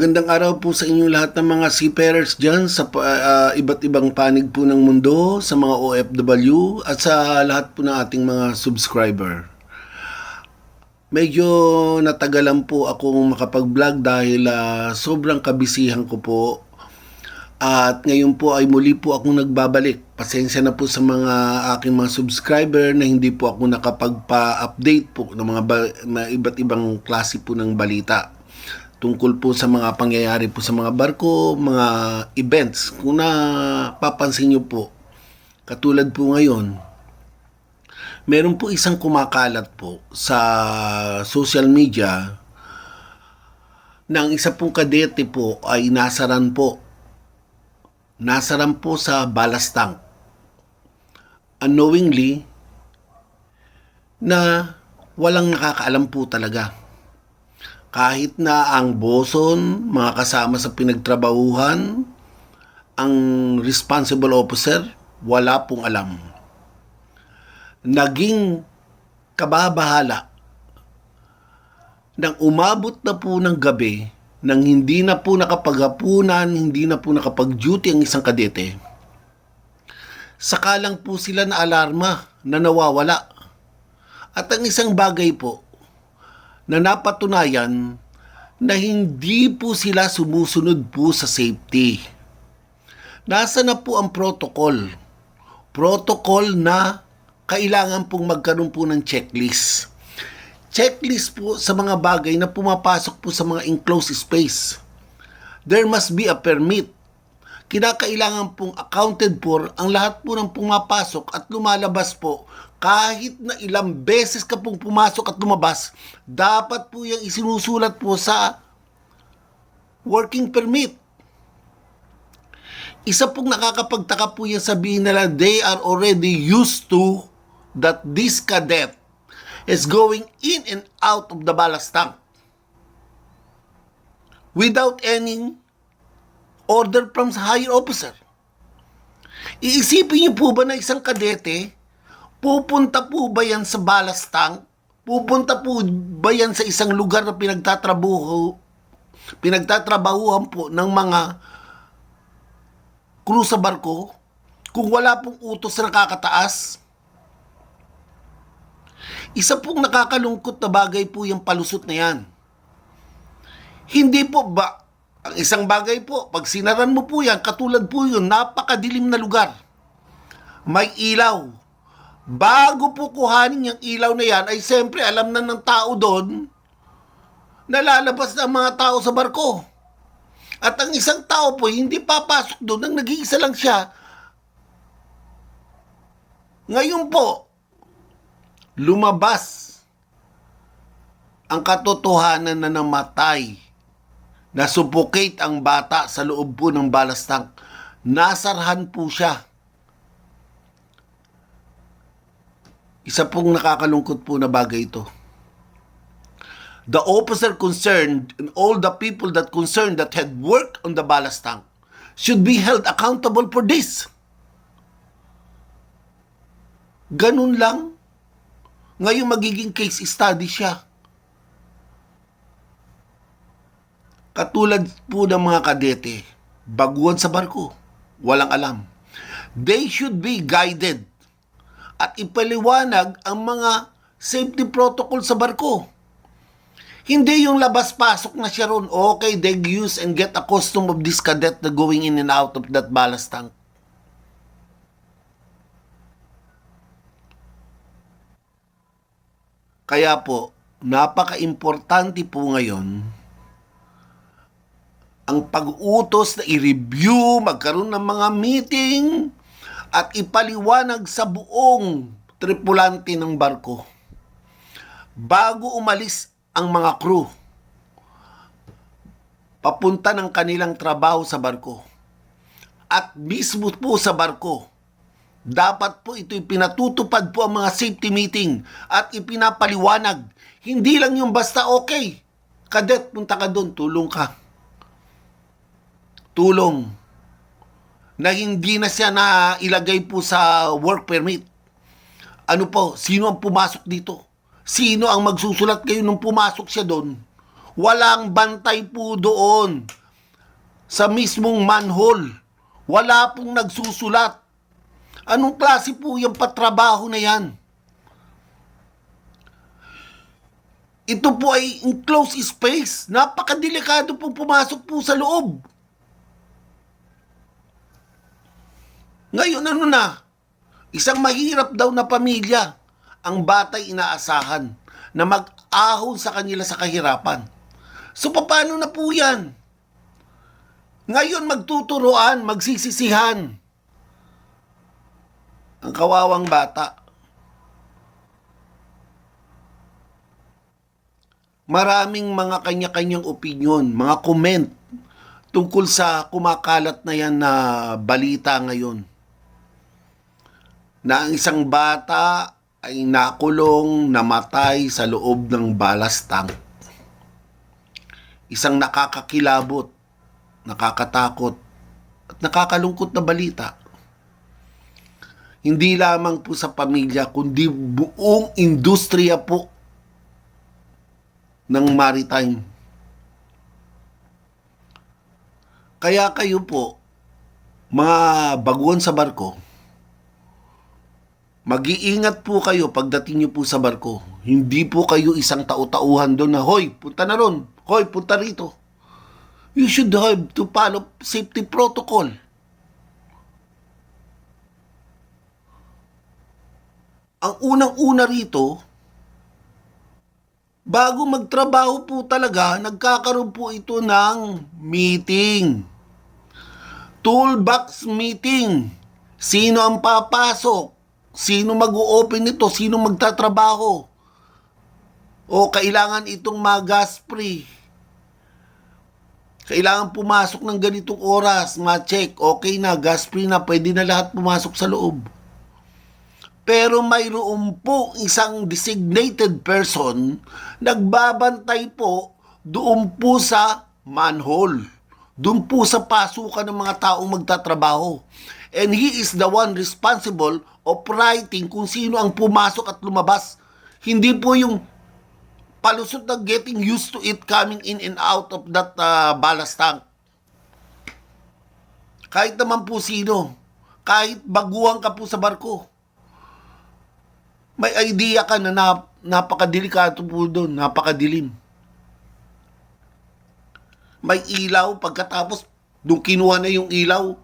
Magandang araw po sa inyong lahat ng mga seafarers dyan sa ah, iba't ibang panig po ng mundo, sa mga OFW at sa lahat po ng ating mga subscriber. Medyo natagalan po akong makapag-vlog dahil ah, sobrang kabisihan ko po. At ngayon po ay muli po akong nagbabalik. Pasensya na po sa mga aking mga subscriber na hindi po ako nakapagpa-update po ng mga, mga iba't ibang klase po ng balita tungkol po sa mga pangyayari po sa mga barko, mga events. Kung napapansin nyo po, katulad po ngayon, meron po isang kumakalat po sa social media ng isa pong kadete po ay nasaran po. Nasaran po sa ballast tank. Unknowingly, na walang nakakaalam po talaga kahit na ang boson, mga kasama sa pinagtrabahuhan, ang responsible officer, wala pong alam. Naging kababahala nang umabot na po ng gabi nang hindi na po nakapaghapunan, hindi na po nakapag-duty ang isang kadete. Saka lang po sila na alarma na nawawala. At ang isang bagay po, na napatunayan na hindi po sila sumusunod po sa safety. Nasa na po ang protocol? Protocol na kailangan pong magkaroon po ng checklist. Checklist po sa mga bagay na pumapasok po sa mga enclosed space. There must be a permit. Kinakailangan pong accounted for ang lahat po ng pumapasok at lumalabas po kahit na ilang beses ka pong pumasok at lumabas, dapat po yung isinusulat po sa working permit. Isa pong nakakapagtaka po yung sabihin nila they are already used to that this cadet is going in and out of the ballast tank without any order from higher officer. Iisipin niyo po ba na isang kadete Pupunta po ba yan sa ballast tank? Pupunta po ba yan sa isang lugar na pinagtatrabaho, pinagtatrabahuhan po ng mga crew sa barko? Kung wala pong utos na nakakataas? Isa pong nakakalungkot na bagay po yung palusot na yan. Hindi po ba, ang isang bagay po, pag sinaran mo po yan, katulad po yun, napakadilim na lugar. May ilaw, bago po kuhanin yung ilaw na yan, ay siyempre alam na ng tao doon na lalabas na ang mga tao sa barko. At ang isang tao po, hindi papasok doon, ang nag-iisa lang siya. Ngayon po, lumabas ang katotohanan na namatay, na suffocate ang bata sa loob po ng balastang. Nasarhan po siya Isa pong nakakalungkot po na bagay ito. The officer concerned and all the people that concerned that had worked on the ballast tank should be held accountable for this. Ganun lang. Ngayon magiging case study siya. Katulad po ng mga kadete, baguhan sa barko, walang alam. They should be guided at ipaliwanag ang mga safety protocol sa barko. Hindi yung labas-pasok na siya ron, okay, they use and get accustomed of this cadet na going in and out of that ballast tank. Kaya po, napaka-importante po ngayon ang pag-utos na i-review, magkaroon ng mga meeting, at ipaliwanag sa buong tripulante ng barko bago umalis ang mga crew papunta ng kanilang trabaho sa barko. At mismo po sa barko, dapat po ito'y pinatutupad po ang mga safety meeting at ipinapaliwanag. Hindi lang yung basta okay. Kadet, punta ka doon, tulong ka. Tulong na hindi na siya na ilagay po sa work permit. Ano po, sino ang pumasok dito? Sino ang magsusulat kayo nung pumasok siya doon? Walang bantay po doon sa mismong manhole. Wala pong nagsusulat. Anong klase po yung patrabaho na yan? Ito po ay enclosed space. Napakadelikado po pumasok po sa loob. Ngayon ano na? Isang mahirap daw na pamilya ang batay inaasahan na mag-ahon sa kanila sa kahirapan. So paano na po yan? Ngayon magtuturoan, magsisisihan. Ang kawawang bata. Maraming mga kanya-kanyang opinion, mga comment tungkol sa kumakalat na yan na balita ngayon. Na ang isang bata ay nakulong, namatay sa loob ng balastang. Isang nakakakilabot, nakakatakot, at nakakalungkot na balita. Hindi lamang po sa pamilya, kundi buong industriya po ng maritime. Kaya kayo po, mga baguhan sa barko, mag-iingat po kayo pagdating nyo po sa barko. Hindi po kayo isang tau-tauhan doon na, Hoy, punta na ron. Hoy, punta rito. You should have to follow safety protocol. Ang unang-una rito, bago magtrabaho po talaga, nagkakaroon po ito ng meeting. Toolbox meeting. Sino ang papasok? Sino mag-open nito? Sino magtatrabaho? O kailangan itong mag-gas free? Kailangan pumasok ng ganitong oras, ma-check, okay na, gas free na, pwede na lahat pumasok sa loob. Pero mayroon po isang designated person nagbabantay po doon po sa manhole. Doon po sa pasukan ng mga taong magtatrabaho. And he is the one responsible of writing kung sino ang pumasok at lumabas. Hindi po yung palusot na getting used to it coming in and out of that uh, ballast tank. Kahit naman po sino, kahit baguhan ka po sa barko, may idea ka na nap- napakadelikado po doon, napakadilim. May ilaw, pagkatapos, nung kinuha na yung ilaw,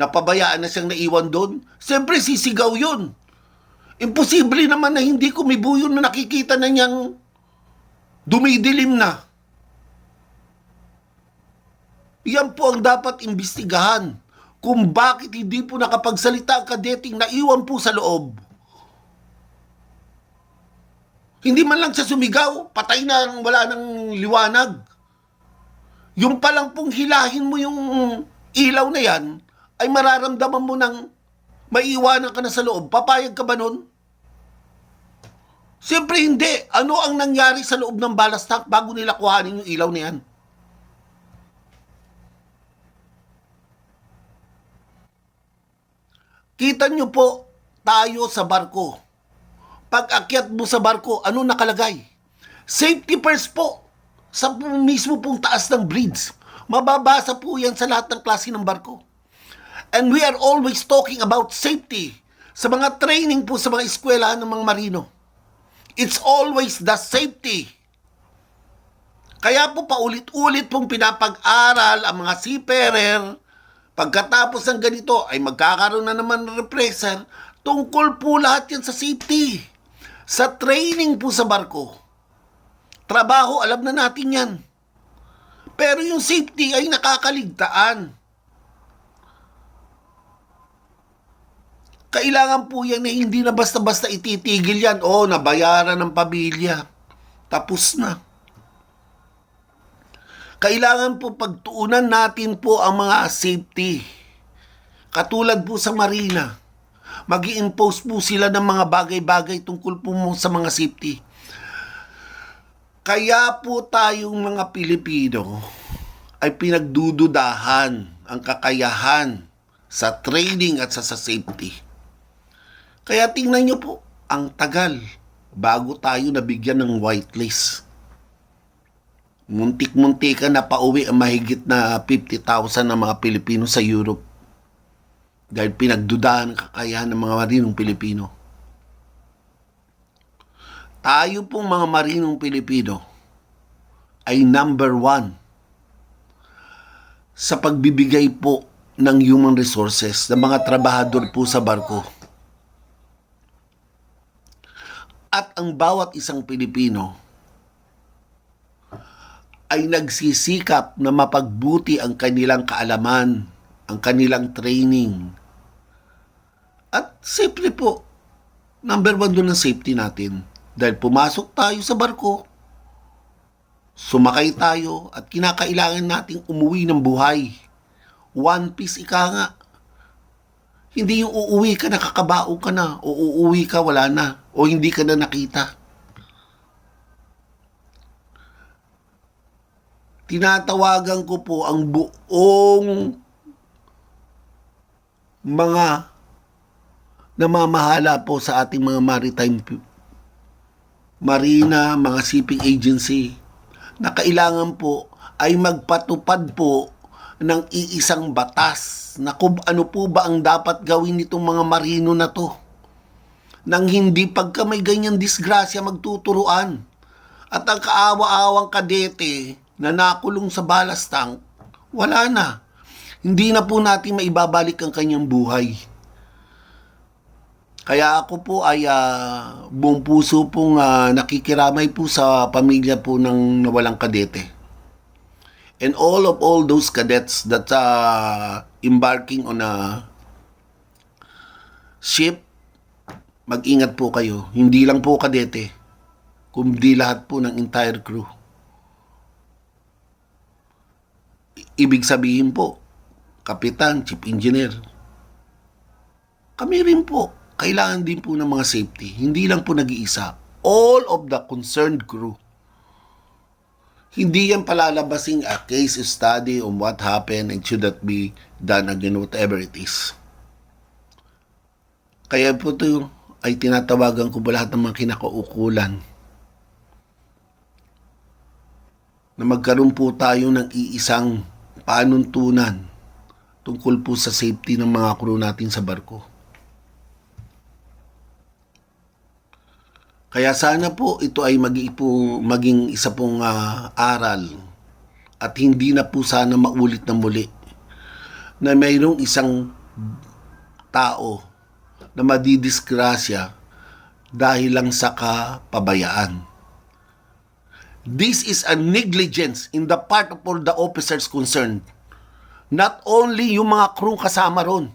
napabayaan na siyang naiwan doon, siyempre sisigaw yun. Imposible naman na hindi kumibo yun na nakikita na niyang dumidilim na. Yan po ang dapat imbestigahan kung bakit hindi po nakapagsalita ang kadeting na iwan po sa loob. Hindi man lang siya sumigaw, patay na, wala nang liwanag. Yung palang pong hilahin mo yung ilaw na yan, ay mararamdaman mo ng maiiwanan ka na sa loob. Papayag ka ba nun? Siyempre hindi. Ano ang nangyari sa loob ng ballast tank bago nila kuhanin yung ilaw na yan? Kita nyo po, tayo sa barko. Pag akyat mo sa barko, ano nakalagay? Safety first po. Sa mismo pong taas ng bridge. Mababasa po yan sa lahat ng klase ng barko. And we are always talking about safety sa mga training po sa mga eskwela ng mga marino. It's always the safety. Kaya po paulit-ulit pong pinapag-aral ang mga seafarer. Pagkatapos ng ganito ay magkakaroon na naman ng repressor. Tungkol po lahat yan sa safety. Sa training po sa barko. Trabaho, alam na natin yan. Pero yung safety ay nakakaligtaan. Kailangan po yan na hindi na basta-basta ititigil yan. O, nabayaran ng pamilya. Tapos na. Kailangan po pagtuunan natin po ang mga safety. Katulad po sa marina. mag impose po sila ng mga bagay-bagay tungkol po mo sa mga safety. Kaya po tayong mga Pilipino ay pinagdududahan ang kakayahan sa training at sa, sa safety. Kaya tingnan nyo po, ang tagal bago tayo nabigyan ng whitelist. muntik-muntika na pauwi ang mahigit na 50,000 ng mga Pilipino sa Europe dahil pinagdudahan ang kakayahan ng mga marinong Pilipino. Tayo pong mga marinong Pilipino ay number one sa pagbibigay po ng human resources ng mga trabahador po sa barko. At ang bawat isang Pilipino ay nagsisikap na mapagbuti ang kanilang kaalaman, ang kanilang training. At simple po, number one doon ang safety natin. Dahil pumasok tayo sa barko, sumakay tayo at kinakailangan nating umuwi ng buhay. One piece ika nga. Hindi yung uuwi ka, nakakabao ka na, uuwi ka, wala na, o hindi ka na nakita. Tinatawagan ko po ang buong mga namamahala po sa ating mga maritime marina, mga shipping agency, na kailangan po ay magpatupad po ng iisang batas na kung ano po ba ang dapat gawin nitong mga marino na to. Nang hindi pagka may ganyan disgrasya magtuturuan. At ang kaawa-awang kadete na nakulong sa balastang, wala na. Hindi na po natin maibabalik ang kanyang buhay. Kaya ako po ay ah, buong puso pong ah, nakikiramay po sa pamilya po ng nawalang kadete. And all of all those cadets that uh, embarking on a ship, mag-ingat po kayo. Hindi lang po kadete, kundi lahat po ng entire crew. Ibig sabihin po, kapitan, chief engineer, kami rin po, kailangan din po ng mga safety. Hindi lang po nag-iisa. All of the concerned crew. Hindi yan palalabasing a case study on what happened and should that be done again, whatever it is. Kaya po ito ay tinatawagan ko po lahat ng mga kinakaukulan na magkaroon po tayo ng iisang panuntunan tungkol po sa safety ng mga crew natin sa barko. Kaya sana po ito ay maging, maging isa pong ah, aral at hindi na po sana maulit na muli na mayroong isang tao na madidisgrasya dahil lang sa kapabayaan. This is a negligence in the part of all the officers concerned. Not only yung mga crew kasama ron,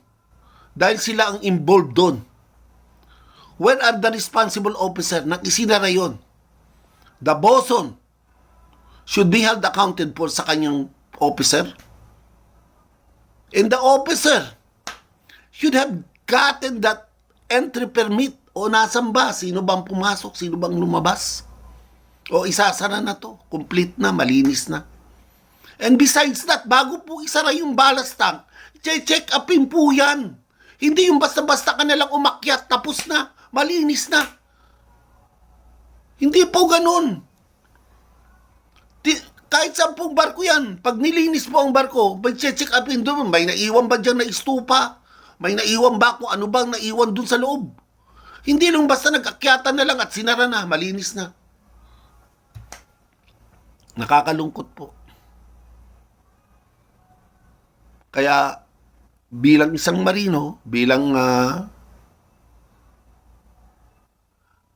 dahil sila ang involved doon. Where are the responsible officer? Nakisinara yun. The boson should be held accounted for sa kanyang officer. And the officer should have gotten that entry permit o nasan ba? Sino bang pumasok? Sino bang lumabas? O isasara na to. Complete na, malinis na. And besides that, bago po isara yung ballast tank, check upin po yan. Hindi yung basta-basta ka nalang umakyat, tapos na, malinis na. Hindi po ganun. Di, kahit sa pong barko yan, pag nilinis po ang barko, may check upin doon, may naiwan ba dyan na istupa? May naiwan ba kung ano bang naiwan doon sa loob? Hindi lang basta nag-akyatan na lang at sinara na, malinis na. Nakakalungkot po. Kaya bilang isang marino, bilang ah,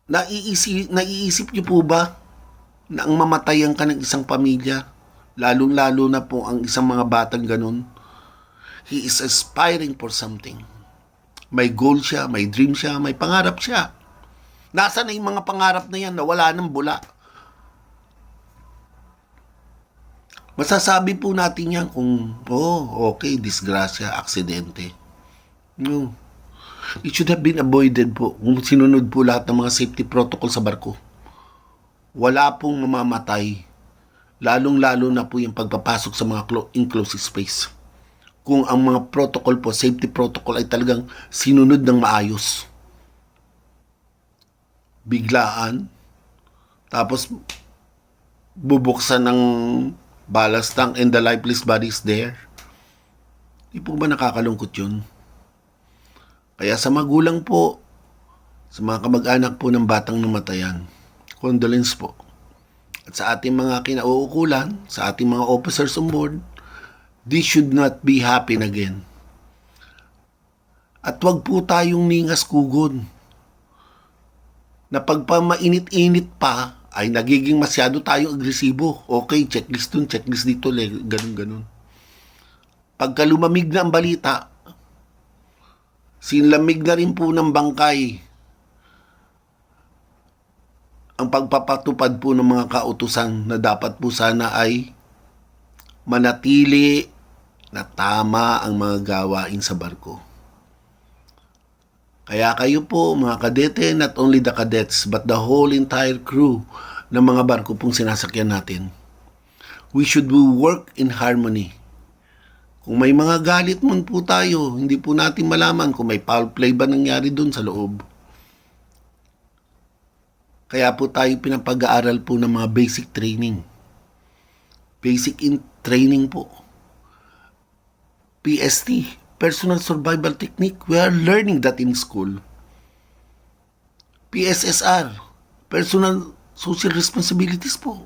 naiisip, naiisip niyo po ba na ang mamatayan ka ng isang pamilya, lalong-lalo na po ang isang mga batang ganun, he is aspiring for something. May goal siya, may dream siya, may pangarap siya. Nasa na yung mga pangarap na yan na wala ng bula? Masasabi po natin yan kung, oh, okay, disgrasya, aksidente. No. It should have been avoided po kung sinunod po lahat ng mga safety protocol sa barko. Wala pong mamamatay. Lalong-lalo na po yung pagpapasok sa mga clo- enclosed space. Kung ang mga protocol po, safety protocol ay talagang sinunod ng maayos. Biglaan. Tapos bubuksan ng ballast tank and the lifeless body is there. Di po ba nakakalungkot yun? Kaya sa magulang po, sa mga kamag-anak po ng batang namatayan, condolence po. At sa ating mga kinauukulan, sa ating mga officers on board, this should not be happen again. At wag po tayong ningas kugod na pagpamainit-init pa ay nagiging masyado tayo agresibo. Okay, checklist dun, checklist dito, ganun, ganun. Pagka lumamig na ang balita, sinlamig na rin po ng bangkay ang pagpapatupad po ng mga kautusan na dapat po sana ay manatili na tama ang mga gawain sa barko. Kaya kayo po, mga kadete, not only the cadets, but the whole entire crew ng mga barko pong sinasakyan natin, we should work in harmony. Kung may mga galit man po tayo, hindi po natin malaman kung may foul play ba nangyari dun sa loob. Kaya po tayo pinapag-aaral po ng mga basic training. Basic in training po. PST, Personal Survival Technique. We are learning that in school. PSSR, Personal Social Responsibilities po.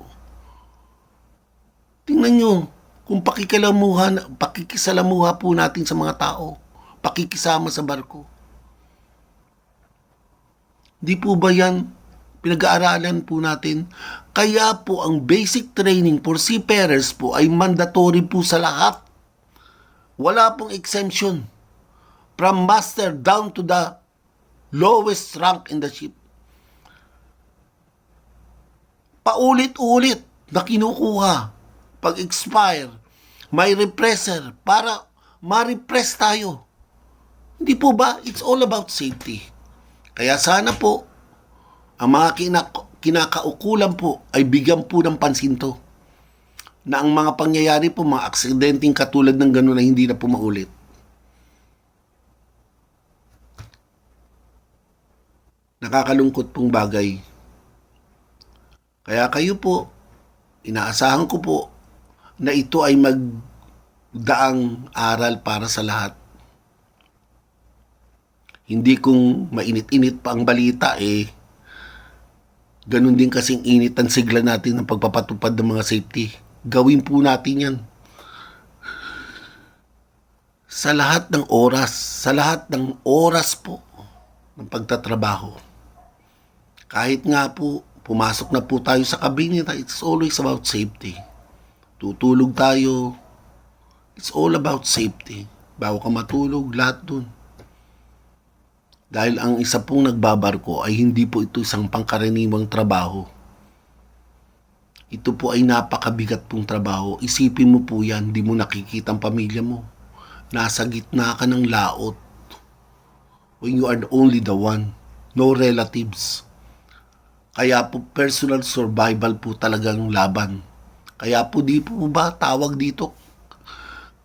Tingnan nyo, kung pakikalamuha, pakikisalamuha po natin sa mga tao, pakikisama sa barko. Di po ba yan pinag-aaralan po natin? Kaya po ang basic training for seafarers po ay mandatory po sa lahat. Wala pong exemption. From master down to the lowest rank in the ship. Paulit-ulit na kinukuha. Pag expire, may represser para ma-repress tayo. Hindi po ba? It's all about safety. Kaya sana po, ang mga kinak- kinakaukulan po ay bigyan po ng pansin to. Na ang mga pangyayari po, mga aksidenteng katulad ng gano'n na hindi na po maulit. Nakakalungkot pong bagay. Kaya kayo po, inaasahan ko po na ito ay magdaang aral para sa lahat. Hindi kung mainit-init pa ang balita eh, ganun din kasing init ang sigla natin ng pagpapatupad ng mga safety. Gawin po natin yan. Sa lahat ng oras, sa lahat ng oras po ng pagtatrabaho. Kahit nga po, pumasok na po tayo sa kabineta, it's always about safety. Tutulog tayo, it's all about safety. Bago ka matulog, lahat dun. Dahil ang isa pong nagbabarko ay hindi po ito isang pangkaraniwang trabaho. Ito po ay napakabigat pong trabaho. Isipin mo po yan, di mo nakikita ang pamilya mo. Nasa gitna ka ng laot. When you are only the one. No relatives. Kaya po personal survival po talagang laban. Kaya po di po ba tawag dito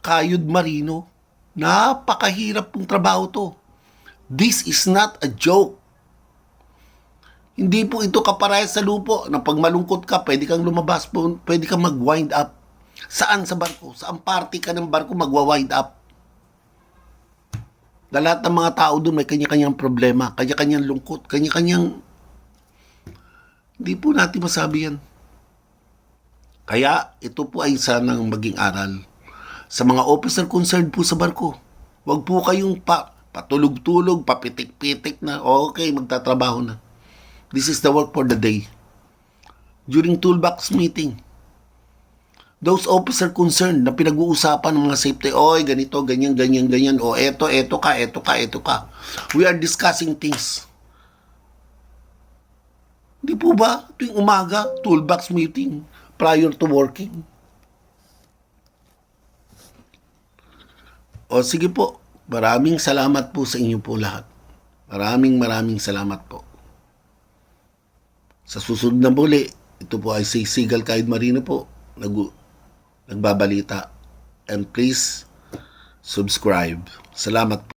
kayod marino. Napakahirap pong trabaho to. This is not a joke. Hindi po ito kaparehas sa lupo na pag malungkot ka, pwede kang lumabas po, pwede kang mag-wind up. Saan sa barko? Saan party ka ng barko magwa-wind up? Na lahat ng mga tao doon may kanya-kanyang problema, kanya-kanyang lungkot, kanya-kanyang... Hindi po natin masabi yan. Kaya ito po ay sanang maging aral sa mga officer concerned po sa barko. Huwag po kayong pa, patulog-tulog, papitik-pitik na, okay, magtatrabaho na. This is the work for the day. During toolbox meeting, those officer concerned na pinag-uusapan ng mga safety, oy, ganito, ganyan, ganyan, ganyan, o eto, eto ka, eto ka, eto ka. We are discussing things. Di po ba? Tuwing umaga, toolbox meeting, prior to working. O sige po, maraming salamat po sa inyo po lahat. Maraming maraming salamat po. Sa susunod na muli, ito po ay si Sigal Kaid Marino po, nag nagbabalita. And please, subscribe. Salamat po.